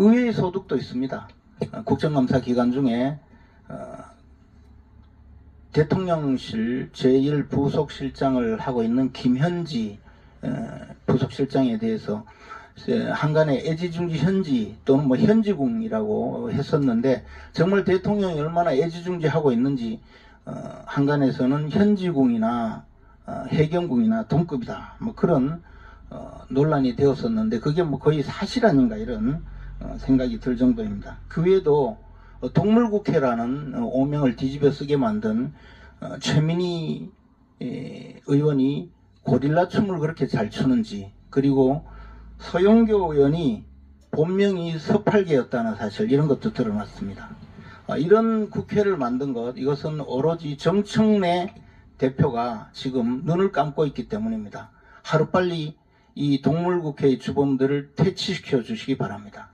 의회의 소득도 있습니다. 어, 국정감사 기간 중에 어, 대통령실 제1부속실장을 하고 있는 김현지 어, 부속실장에 대해서 에, 한간에 애지중지 현지 또는 뭐 현지궁이라고 했었는데 정말 대통령이 얼마나 애지중지 하고 있는지 어, 한간에서는 현지궁이나 어, 해경궁이나 동급이다 뭐 그런 어, 논란이 되었었는데 그게 뭐 거의 사실 아닌가 이런 어, 생각이 들 정도입니다. 그 외에도 어, 동물국회라는 어, 오명을 뒤집어 쓰게 만든 어, 최민희 에, 의원이 고릴라 춤을 그렇게 잘 추는지 그리고 서영교 의원이 본명이 서팔계였다는 사실 이런 것도 드러났습니다. 어, 이런 국회를 만든 것 이것은 오로지 정청래 대표가 지금 눈을 감고 있기 때문입니다. 하루빨리 이 동물국회의 주범들을 퇴치시켜 주시기 바랍니다.